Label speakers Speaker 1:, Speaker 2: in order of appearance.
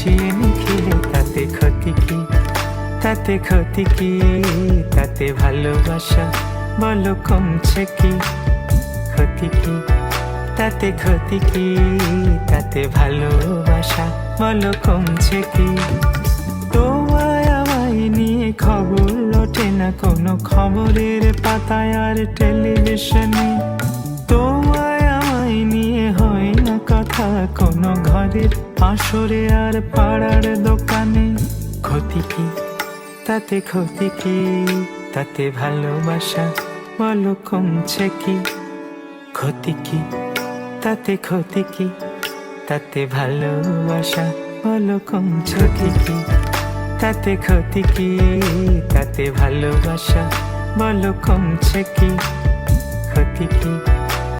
Speaker 1: গুছিয়ে নিখিলে তাতে ক্ষতি কি তাতে ক্ষতি কি তাতে ভালোবাসা বলো কমছে কি ক্ষতি কি তাতে ক্ষতি কি তাতে ভালোবাসা বলো কমছে কি তোমায় আমায় খবর লোটে না কোনো খবরের পাতায় আর টেলিভিশনে কথা কোনো ঘরের আসরে আর পাড়ার দোকানে। ক্ষতি কি? তাতে ক্ষতি কি? তাতে ভালোবাসা বলো কমছে কি? ক্ষতি কি? তাতে ক্ষতি কি? তাতে ভালোবাসা বলো কমছে কি? তাতে ক্ষতি কি? তাতে ভালোবাসা বলো কমছে কি? ক্ষতি কি?